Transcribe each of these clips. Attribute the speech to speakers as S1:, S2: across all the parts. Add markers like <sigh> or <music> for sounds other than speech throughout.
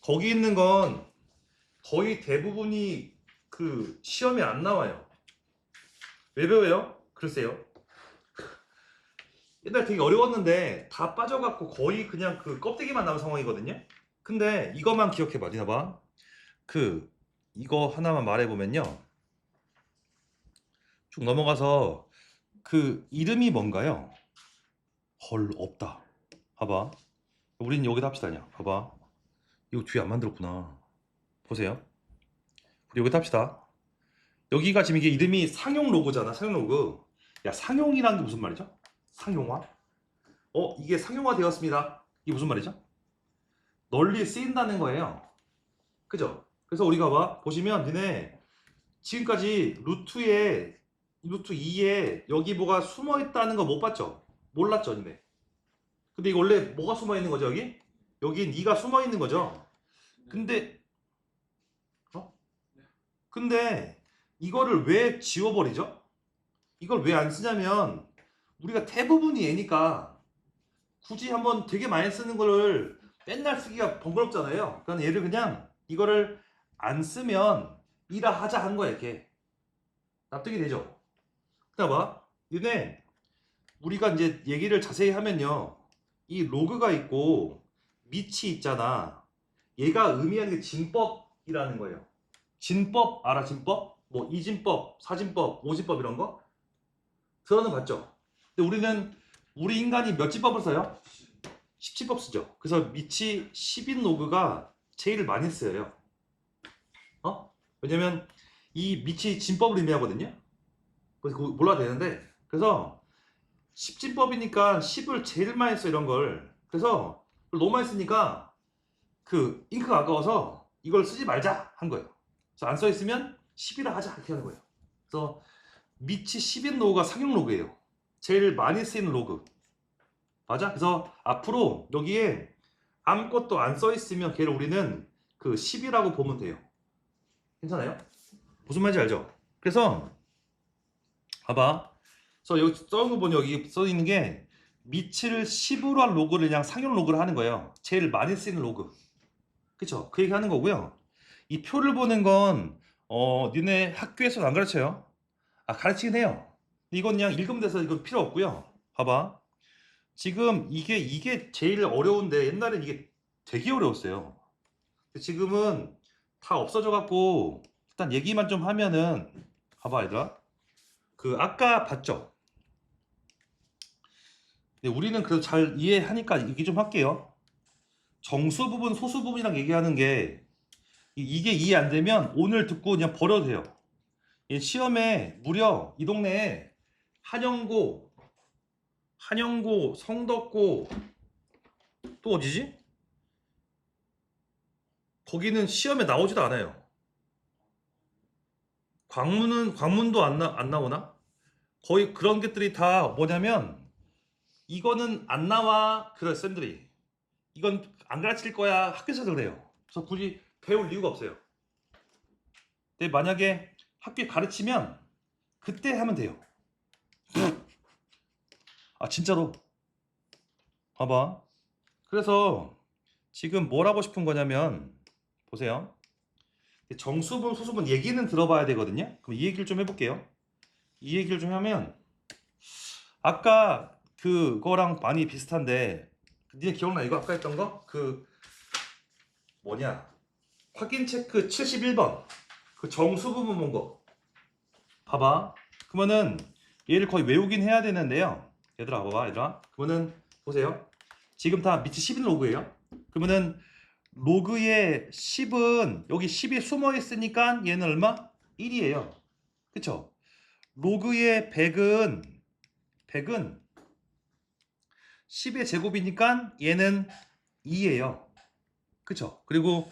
S1: 거기 있는 건 거의 대부분이 그 시험에 안 나와요. 왜 배워요? 글쎄요. 옛날 되게 어려웠는데 다 빠져갖고 거의 그냥 그 껍데기만 나온 상황이거든요. 근데 이것만 기억해봐, 니나 봐. 그 이거 하나만 말해보면요. 쭉 넘어가서 그 이름이 뭔가요? 헐 없다. 봐봐. 우린 여기다 합시다 그냥. 봐봐. 이거 뒤에 안 만들었구나. 보세요. 우리 여기다 합시다. 여기가 지금 이게 이름이 상용 로고잖아. 상용 로고. 야 상용이라는 게 무슨 말이죠? 상용화? 어 이게 상용화 되었습니다. 이게 무슨 말이죠? 널리 쓰인다는 거예요. 그죠? 그래서 우리가 봐 보시면 니네 지금까지 루트에 루트 2에 여기 뭐가 숨어 있다는 거 못 봤죠? 몰랐죠, 니네. 근데 이거 원래 뭐가 숨어 있는 거죠, 여기? 여기 네가 숨어 있는 거죠. 근데 어? 근데 이거를 왜 지워버리죠? 이걸 왜 안 쓰냐면 우리가 대부분이 얘니까 굳이 한번 되게 많이 쓰는 거를 맨날 쓰기가 번거롭잖아요. 그러니까 얘를 그냥 이거를 안 쓰면 이라 하자 한 거야 이렇게 납득이 되죠. 그다음 봐, 얘네 우리가 이제 얘기를 자세히 하면요, 이 로그가 있고 밑이 있잖아. 얘가 의미하는 게 진법이라는 거예요. 진법 알아? 진법? 뭐 이진법, 사진법, 오진법 이런 거 들어는 봤죠. 근데 우리는 우리 인간이 몇 진법을 써요? 10진법 쓰죠. 그래서 밑이 10인 로그가 제일 많이 쓰여요. 어? 왜냐면 이 밑이 진법을 의미하거든요. 그래서 그거 몰라도 되는데 그래서 10진법이니까 10을 제일 많이 써 이런 걸 그래서 너무 많이 쓰니까 그 잉크가 아까워서 이걸 쓰지 말자 한 거예요. 그래서 안 써 있으면 10이라 하자 이렇게 하는 거예요. 그래서 밑이 10인 로그가 상용 로그예요. 제일 많이 쓰이는 로그. 맞아? 그래서 앞으로 여기에 아무것도 안 써 있으면 걔를 우리는 그 10이라고 보면 돼요. 괜찮아요? 무슨 말인지 알죠? 그래서 봐봐. 그래서 여기 써있는 거 보니 여기 써 있는 게 밑을 10으로 한 로그를 그냥 상용 로그를 하는 거예요. 제일 많이 쓰이는 로그. 그쵸? 그 얘기 하는 거고요. 이 표를 보는 건, 어, 니네 학교에서는 안 가르쳐요. 아, 가르치긴 해요. 이건 그냥 읽으면 돼서 이건 필요 없고요. 봐봐. 지금 이게, 이게 제일 어려운데 옛날엔 이게 되게 어려웠어요. 지금은 다 없어져 갖고 일단 얘기만 좀 하면은 봐봐 얘들아. 그 아까 봤죠? 근데 우리는 그래도 잘 이해하니까 얘기 좀 할게요. 정수 부분, 소수 부분이랑 얘기하는 게 이- 이게 이해 안 되면 오늘 듣고 그냥 버려도 돼요. 이 시험에 무려 이 동네에 한영고, 한영고, 성덕고 또 어디지? 거기는 시험에 나오지도 않아요. 광문은 광문도 안, 나, 안 나오나? 거의 그런 것들이 다 뭐냐면 이거는 안 나와 그래 쌤들이 이건 안 가르칠 거야 학교에서도 그래요. 그래서 굳이 배울 이유가 없어요. 근데 만약에 학교에 가르치면 그때 하면 돼요. 아 진짜로 봐봐. 그래서 지금 뭘 하고 싶은 거냐면 보세요. 정수분, 소수분 얘기는 들어봐야 되거든요. 그럼 이 얘기를 좀 해볼게요. 이 얘기를 좀 하면 아까 그거랑 많이 비슷한데 니네 기억나? 이거 아까 했던 거? 그 뭐냐? 확인 체크 71번. 그 정수 부분 본 거. 봐봐. 그러면은 얘를 거의 외우긴 해야 되는데요. 얘들아 봐봐 얘들아. 그러면은 보세요. 지금 다 밑이 10인 로그예요. 그러면은 로그의 10은 여기 10이 숨어 있으니까 얘는 얼마? 1이에요. 그쵸? 로그의 100은 100은 10의 제곱이니까 얘는 2예요. 그쵸? 그리고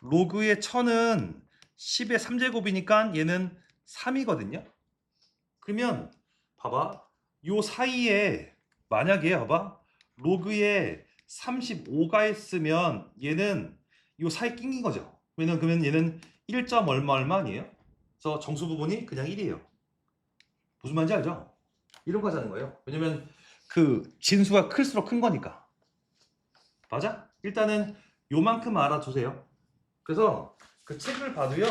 S1: 로그의 1000은 10의 3제곱이니까 얘는 3이거든요. 그러면 봐봐. 요 사이에 만약에 봐봐. 로그의 35가 있으면 얘는 이 사이 낑긴 거죠. 왜냐면 그러면 얘는 1점 얼마 얼마 아니에요? 그래서 정수 부분이 그냥 1이에요. 무슨 말인지 알죠? 이런 거 하자는 거예요. 왜냐면 그 진수가 클수록 큰 거니까. 맞아? 일단은 요만큼 알아두세요. 그래서 그 책을 봐도요.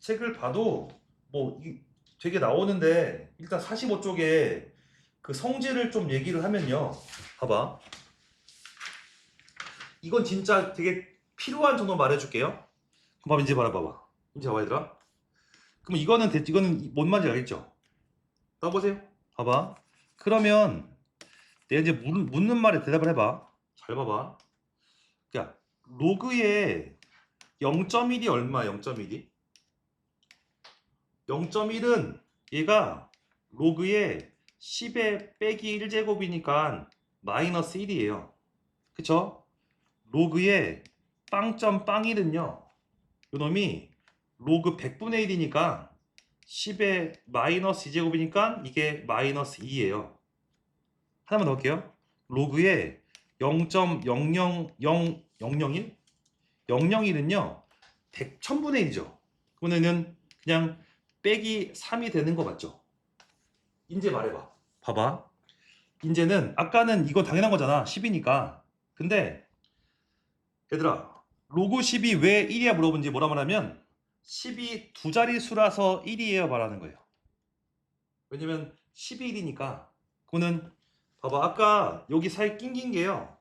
S1: 책을 봐도 뭐 이- 되게 나오는데 일단 45쪽에 그 성질을 좀 얘기를 하면요. 봐봐. 이건 진짜 되게 필요한 정도 말해줄게요. 그럼 이제 바라봐봐. 이제 봐봐 얘들아. 그럼 이거는 대, 이거는 뭔 말인지 알겠죠? 떠보세요. 봐봐. 그러면 내가 이제 묻, 묻는 말에 대답을 해봐. 잘 봐봐. 야, 로그에 0.1이 얼마? 0.1이? 0.1은 얘가 로그에 10에 빼기 1제곱이니까 마이너스 1이에요. 그쵸? 로그에 빵점 빵1은요. 요놈이 로그 100분의 1이니까 10에 마이너스 2제곱이니까 이게 마이너스 2예요. 하나만 더 할게요. 로그에 0.0000001? 001은요. 100, 1000분의 1이죠. 그러면은 그냥 빼기 3이 되는 거 맞죠? 이제 말해봐. 봐봐. 이제는 아까는 이거 당연한 거잖아. 10이니까. 근데 얘들아 로그 10이 왜 1이야 물어본지 뭐라 말하면 10이 두 자리 수라서 1이에요 말하는 거예요. 왜냐면 10이 1이니까 그거는 봐봐 아까 여기 사이 낑긴 게요.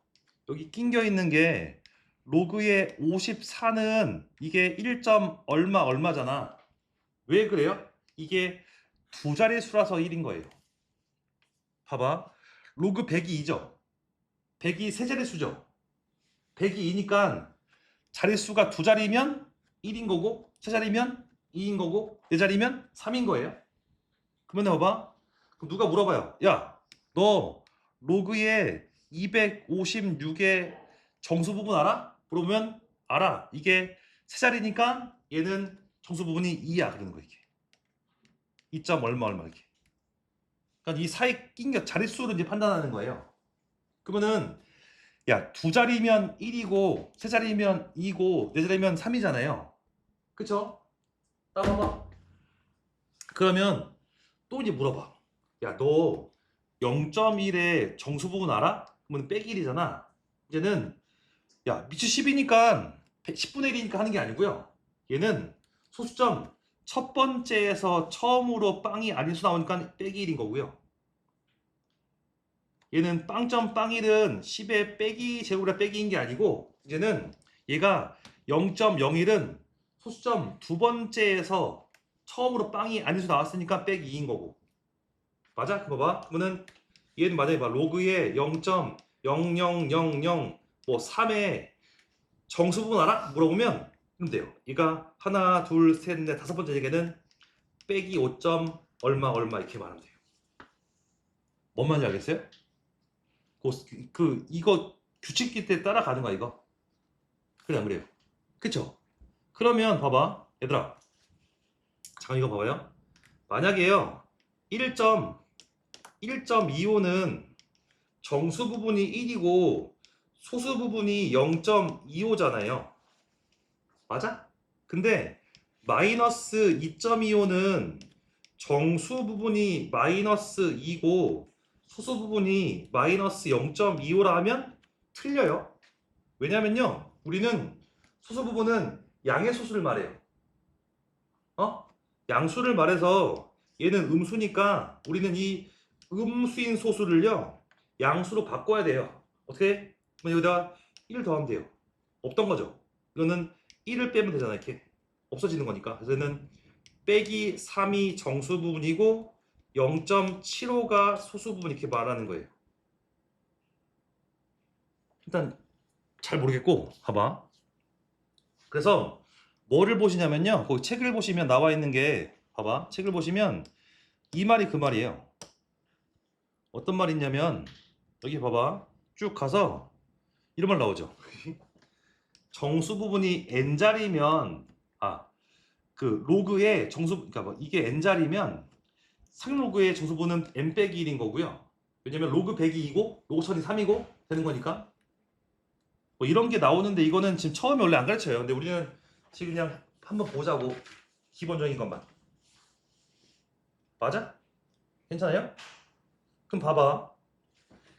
S1: 여기 낑겨 있는 게 로그의 54는 이게 1. 얼마 얼마잖아. 왜 그래요? 이게 두 자리 수라서 1인 거예요. 봐봐. 로그 100이 2죠. 100이 세 자리 수죠. 100이 2니까 자릿수가 두 자리면 1인 거고 세 자리면 2인 거고 네 자리면 3인 거예요. 그러면 봐봐. 그럼 누가 물어봐요. 야, 너 로그에 256의 정수 부분 알아? 물어보면 알아. 이게 세 자리니까 얘는 정수 부분이 2야 그러는 거야 이게. 2점 얼마 얼마 이렇게. 그러니까 이 사이 낀게 자릿수를 이제 판단하는 거예요. 그러면은 야, 두 자리면 1이고 세 자리면 2고 네 자리면 3이잖아요. 그쵸? 따봐봐. 그러면 또 이제 물어봐. 야, 너 0.1의 정수 부분 알아? 그러면 빼기 1이잖아. 이제는 야, 미치 10이니까 10분의 1이니까 하는 게 아니고요. 얘는 소수점 첫 번째에서 처음으로 빵이 아닌 수 나오니까 빼기 1인 거고요. 얘는 빵점 빵1은 10에 빼기 제곱이라 빼기인 게 아니고 이제는 얘가 0.01은 소수점 두 번째에서 처음으로 빵이 아니수 나왔으니까 빼기 2인 거고 맞아? 그거 봐 그러면은 얘는 만약에 봐 로그에 0.0000뭐 3의 정수 부분 알아? 물어보면 그럼 돼요 얘가 하나 둘셋넷 다섯 번째 얘기는 빼기 5. 얼마 얼마 이렇게 말하면 돼요 뭔 말인지 알겠어요? 그, 그 이거 규칙기 때 따라가는 거야 이거 그래 안 그래요 그쵸 그러면 봐봐 얘들아 잠깐 이거 봐봐요 만약에요 1.1.25는 정수 부분이 1이고 소수 부분이 0.25잖아요 맞아? 근데 마이너스 2.25는 정수 부분이 마이너스 2고 소수 부분이 마이너스 0.25라 하면 틀려요. 왜냐면요. 우리는 소수 부분은 양의 소수를 말해요. 어? 양수를 말해서 얘는 음수니까 우리는 이 음수인 소수를요. 양수로 바꿔야 돼요. 어떻게? 그럼 여기다가 1 더하면 돼요. 없던 거죠. 이거는 1을 빼면 되잖아. 이렇게. 없어지는 거니까. 그래서 얘는 빼기 3이 정수 부분이고 0.75가 소수 부분 이렇게 말하는 거예요. 일단 잘 모르겠고 봐봐. 그래서 뭐를 보시냐면요. 거기 책을 보시면 나와 있는 게 봐봐. 책을 보시면 이 말이 그 말이에요. 어떤 말이 있냐면 여기 봐봐. 쭉 가서 이런 말 나오죠. <laughs> 정수 부분이 n 자리면 아 그 로그의 정수 그러니까 뭐 이게 n 자리면 상로그의 정수부는 n 빼기 1인 거고요. 왜냐면 로그 100이 2고 로그 1000이 3이고 되는 거니까. 뭐 이런 게 나오는데 이거는 지금 처음에 원래 안 가르쳐요. 근데 우리는 지금 그냥 한번 보자고 기본적인 것만. 맞아? 괜찮아요? 그럼 봐봐.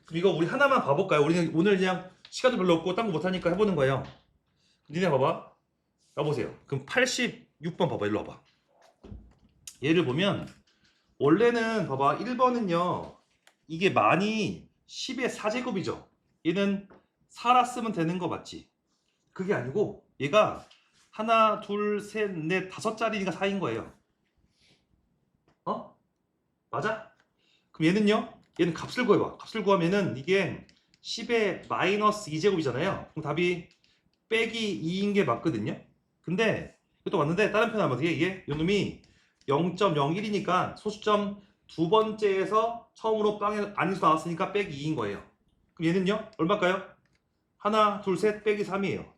S1: 그럼 이거 우리 하나만 봐볼까요? 우리는 오늘 그냥 시간도 별로 없고 딴 거 못하니까 해보는 거예요. 니네 봐봐. 가보세요. 그럼 86번 봐봐. 일로 와봐. 얘를 보면 원래는 봐봐 1번은요 이게 많이 10의 4제곱이죠 얘는 살았으면 되는 거 맞지 그게 아니고 얘가 하나 둘 셋 넷 다섯 자리니까 4인 거예요 어? 맞아? 그럼 얘는요 얘는 값을 구해봐 값을 구하면은 이게 10의 마이너스 2제곱이잖아요 그럼 답이 빼기 2인 게 맞거든요 근데 이것도 맞는데 다른 표현 하면 어떻게 해? 이게 요 놈이 0.01이니까 소수점 두 번째에서 처음으로 빵에 안에서 나왔으니까 빼기 2인 거예요. 그럼 얘는요? 얼마일까요? 하나, 둘, 셋 빼기 3이에요.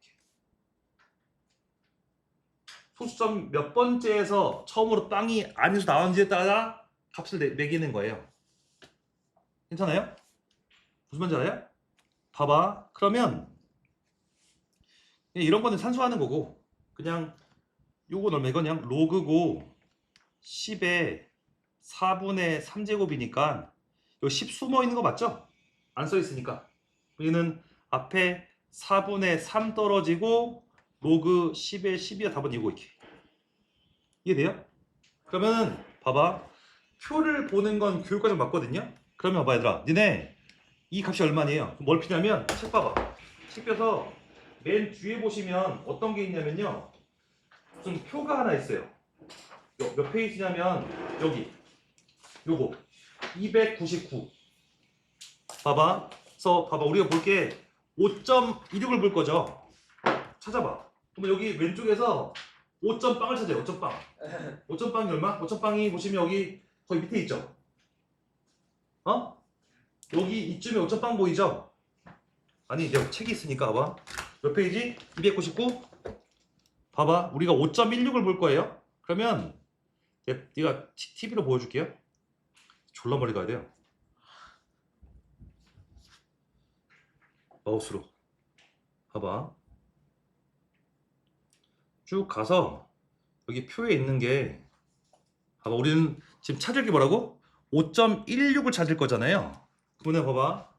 S1: 소수점 몇 번째에서 처음으로 빵이 안에서 나왔는지에 따라 값을 내, 매기는 거예요. 괜찮아요? 무슨 말인지 알아요? 봐봐. 그러면 그냥 이런 거는 산수하는 거고 그냥 요건 얼마이거냐? 로그고 10에 4분의 3제곱이니까 요 10 숨어 있는 거 맞죠? 안 써 있으니까 여기는 앞에 4분의 3 떨어지고 로그 10에 12가 답은 이거 이렇게. 이해돼요? 그러면은 봐봐. 표를 보는 건 교육과정 맞거든요? 그러면 봐봐 얘들아. 니네 이 값이 얼마니에요? 뭘 피냐면 책 봐봐. 책 펴서 맨 뒤에 보시면 어떤 게 있냐면요. 무슨 표가 하나 있어요. 요- 몇 페이지냐면 여기. 요거. 299 봐봐. 그래서 봐봐. 우리가 볼게 5.16을 볼 거죠 찾아봐 그러면 여기 왼쪽에서 5점빵을 찾아요 5점빵 5점빵이 <laughs> 얼마? 5점빵이 보시면 여기 거기 밑에 있죠 어? 여기 이쯤에 5점빵 보이죠? 아니 내가 책이 있으니까 봐봐 몇 페이지? 299 봐봐 우리가 5.16을 볼 거예요 그러면 내- 네가 TV로 보여줄게요. 졸라 멀리 가야 돼요. 마우스로. 봐봐. 쭉 가서 여기 표에 있는 게 봐봐 우리는 지금 찾을 게 뭐라고? 5.16을 찾을 거잖아요. 그러면 봐봐.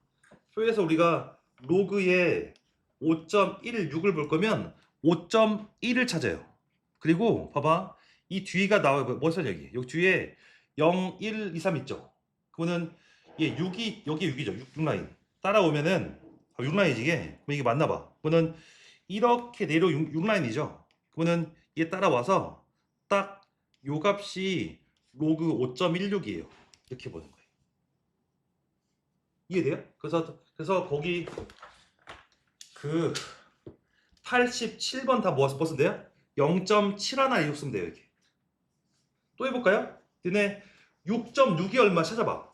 S1: 표에서 우리가 로그에 5.16을 볼 거면 5.1을 찾아요. 그리고 봐봐. 이 뒤가 나와요. 뭐 써냐 여기. 여기 뒤에 0, 1, 2, 3 있죠. 그거는 얘 6이 여기 6이죠. 6, 6라인. 따라오면은 6라인이지 이게. 그럼 이게 맞나 봐. 그거는 이렇게 내려 6, 6라인이죠. 그거는 얘 따라와서 딱 요 값이 로그 5.16이에요. 이렇게 보는 거예요. 이해돼요? 그래서 그래서 거기 그 87번 다 모아서 뭐쓰면 돼요? 0.71 이렇게 쓰면 돼요 이렇게. 또 해볼까요? 얘네 6.6이 얼마 찾아봐.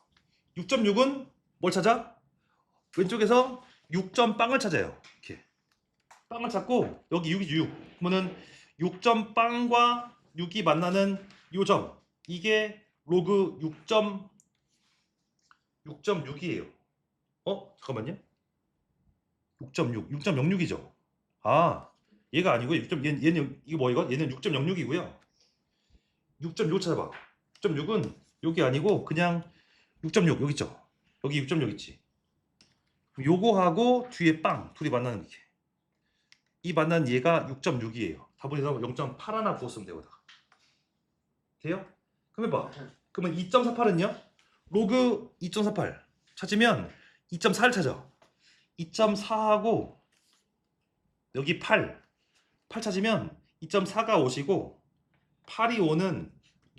S1: 6.6은 뭘 찾아? 왼쪽에서 6점 빵을 찾아요. 이렇게. 빵을 찾고 여기 6이 6. 그러면은 6점 빵과 6이 만나는 요 점. 이게 로그 6. 6.6이에요. 어? 잠깐만요. 6.6. 6.06이죠. 아, 얘가 아니고 6. 얘는, 얘는 이거 뭐 이거? 얘는 6.06이고요. 6.6 찾아봐. 6.6은 여기 아니고 그냥 6.6 여기 있죠. 여기 6.6 있지. 요거하고 뒤에 빵 둘이 만나는 게. 이 만난 얘가 6.6이에요. 답은에서 0.8 하나 부었으면 되거든. 돼요? 그럼 해봐. 그러면 2.48은요? 로그 2.48 찾으면 2.4를 찾아. 2.4하고 여기 8. 8 찾으면 2.4가 5시고 8이 5는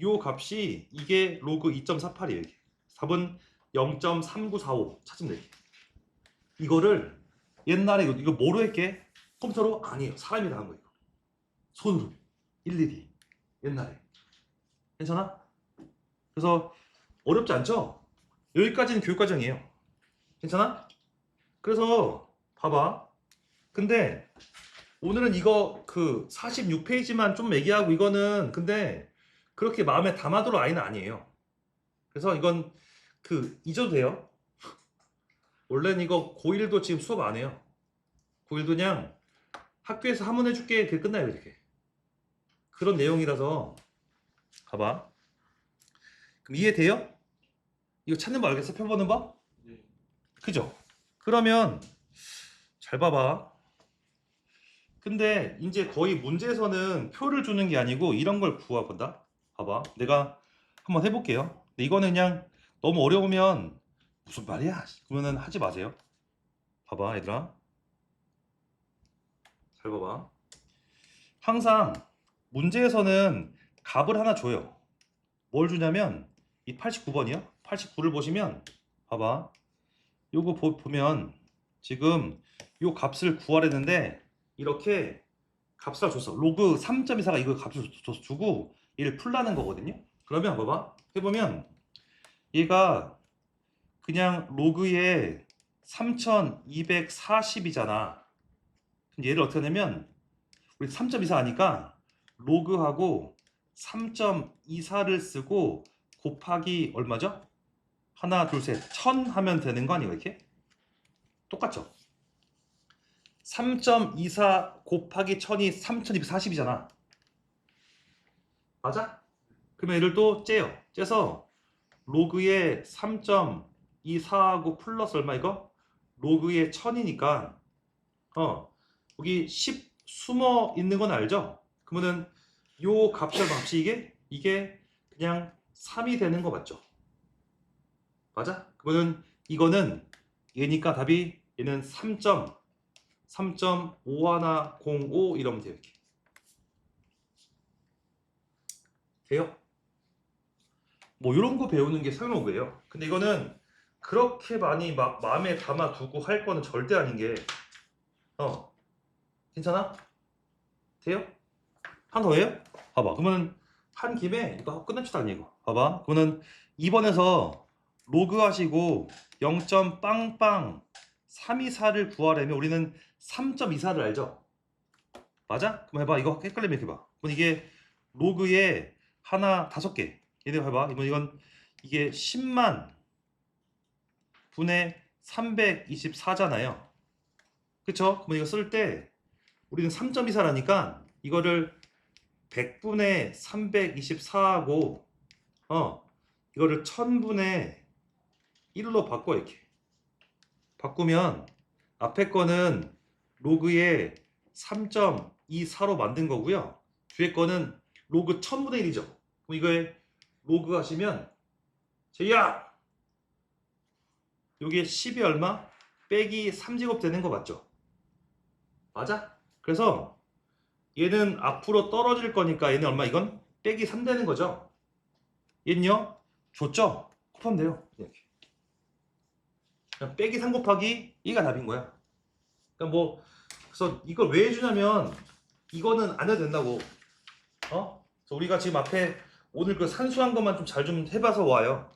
S1: 요 값이 이게 로그 2.48이에요. 이게. 답은 0.3945 찾으면 돼. 이거를 옛날에 이거, 이거 뭐로 했게? 컴퓨터로? 아니에요. 사람이 다 한 거예요. 손으로. 일일이. 옛날에. 괜찮아? 그래서 어렵지 않죠? 여기까지는 교육과정이에요. 괜찮아? 그래서 봐봐. 근데 오늘은 이거 그 46페이지만 좀 얘기하고 이거는 근데 그렇게 마음에 담아둘 아이는 아니에요. 그래서 이건 그 잊어도 돼요. 원래는 이거 고1도 지금 수업 안 해요. 고1도 그냥 학교에서 한번 해줄게 그게 끝나요 이렇게. 그런 내용이라서 가봐. 그럼 이해돼요? 이거 찾는 거 알겠어? 펴보는 법?
S2: 네.
S1: 그죠? 그러면 잘잘 봐봐. 근데 이제 거의 문제에서는 표를 주는 게 아니고 이런 걸 구해본다. 봐봐. 내가 한번 해볼게요. 근데 이거는 그냥 너무 어려우면 무슨 말이야? 그러면은 하지 마세요. 봐봐, 얘들아. 잘 봐봐. 항상 문제에서는 값을 하나 줘요. 뭘 주냐면 이 89번이요. 89를 보시면 봐봐. 요거 보, 보면 지금 요 값을 구하려는데 이렇게 값을 줬어. 로그 3.24가 이거 값을 줘- 주고 얘를 풀라는 거거든요. 그러면 봐봐. 해보면 얘가 그냥 로그에 3240이잖아. 얘를 어떻게 하냐면 우리 3.24 하니까 로그하고 3.24를 쓰고 곱하기 얼마죠? 하나, 둘, 셋. 1000 하면 되는 거 아니에요, 이렇게? 똑같죠? 3.24 곱하기 1000이 3240이잖아. 맞아? 그러면 얘를 또 째요. 째서 로그에 3.24하고 플러스 얼마 이거? 로그에 1000이니까 어 여기 10 숨어 있는 건 알죠? 그러면은 요 값의 값이 이게 이게 그냥 3이 되는 거 맞죠? 맞아? 그러면은 이거는 얘니까 답이 얘는 3. 3.5105 이러면 돼요 이렇게 돼요? 뭐 이런 거 배우는 게 상록이에요 근데 이거는 그렇게 많이 막 마음에 담아두고 할 거는 절대 아닌 게 어 괜찮아? 돼요? 한더 해요? 봐봐 그러면 한 김에 이거 끝냅시다 아니고 봐봐 그러면 2번에서 로그 하시고 0. 빵빵 324를 구하려면 우리는 3.24를 알죠? 맞아? 그럼 해봐 이거 헷갈리면 이렇게 봐 그럼 이게 로그에 하나 다섯 개 얘네 해봐 이건 이건 이게 10만 분의 324잖아요. 그쵸? 그럼 이거 쓸 때 우리는 3.24라니까 이거를 100분의 324하고 어 이거를 1000분의 1로 바꿔 이렇게. 바꾸면 앞에 거는 로그에 3.24로 만든 거고요. 뒤에 거는 로그 1000분의 1이죠. 그럼 이거에 로그 하시면 제야 요게 10이 얼마? 빼기 3제곱 되는 거 맞죠? 맞아? 그래서 얘는 앞으로 떨어질 거니까 얘는 얼마? 이건 빼기 3 되는 거죠? 얘는요? 줬죠? 곱하면 돼요 이렇게 빼기 3 곱하기 2가 답인 거야 그러니까 뭐 그래서 이걸 왜 해주냐면 이거는 안 해도 된다고 어? 그래서 우리가 지금 앞에 오늘 그 산수한 것만 좀 잘좀 해봐서 와요